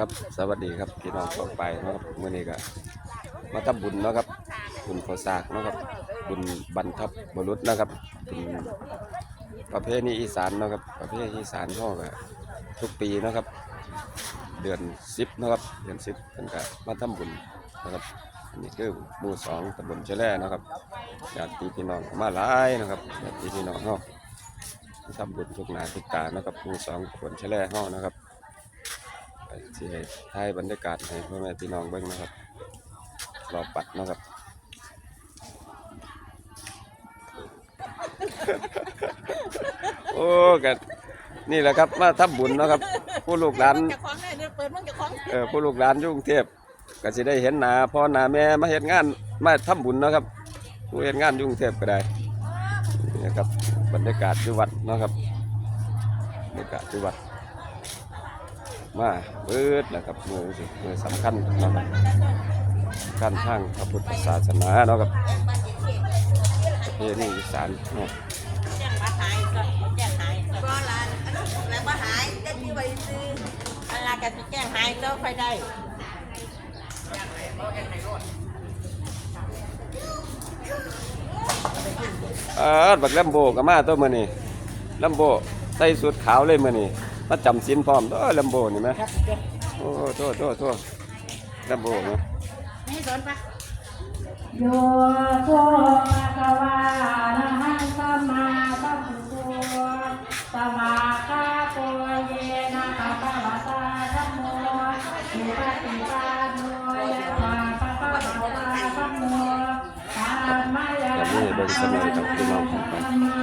ครับ สวัสดีครับพี่น้องต่อไปนะครับเมื่อนี้ก็มาทำบุญเนาะครับ บุญขอสากเนาะครับ บุญบรรทับบรุษนะครับบุญประเพณีอีสานเนาะครับ ประเพณีอีสานเขาก็ทุกปีเนาะครับ เดือนสิบนาะครับ เดือนสิบเพิ่นก็มาทำบุญนะครับอันนี้คือหมู่สองตำบลเชแล่นะครับญาติพี่น้องมาหลายนะครับญาติพี่น้องเฮามาทำบุญทุกนาทุกตานะครับหมู่สองตำบลเชแล่เฮานะครับ สิให้ถ่ายบรรยากาศให้พ่อแม่พี่น้องเบิ่งนะครับรอปัดเนาะครับโอ้กันนี่แหละครับมาทำบุญเนาะครับ ผู้ลูกหลานจะคล้องได้เดี๋ยวเปิดมันจะคล้องเออผู้ลูกหลานอยุ่กรุงเทพก็สิได้เห็นหน้าพ่อหน้าแม่มาเฮ็ดงานมาทำบุญเนาะครับ ผู้เฮ็ดงานอยุ่กรุงเทพก็ได้นี่นะครับบรรยากาศที่วัดเนาะครับบรรยากาศที่วัด มาเบิดนะครับมือสิมือสำคัญเนาะครับการทางพระพุทธศาสนาเนาะครับประเพณีอีสานเนาะแจ้งมาหายก็แจ้งหายก็ก็ร้านอันนั้นแล้วมาหายได้ที่ไว้ซื้ออันลาก็สิแจ้งหายก็ค่อยได้เออบักแลมโบก็มาตัวมื้อนี้แลมโบใส่สูทขาวเลยมื้อนี้ มาจำศีลพร้อมเด้อแลมโบนี่แหมโอ้โทษโทษโทษแลมโบเนาะให้สอนปะโยโสภะคะวาอะระหังสัมมาสัมพุทโธสวากาโตเยนะภะคะวะตาธัมโมสุปฏิปันโนยะถาภะคะวะตาธัมโมธัมมะยะแบบนี้เบิ่งสมัยกับพี่น้องของธัมมา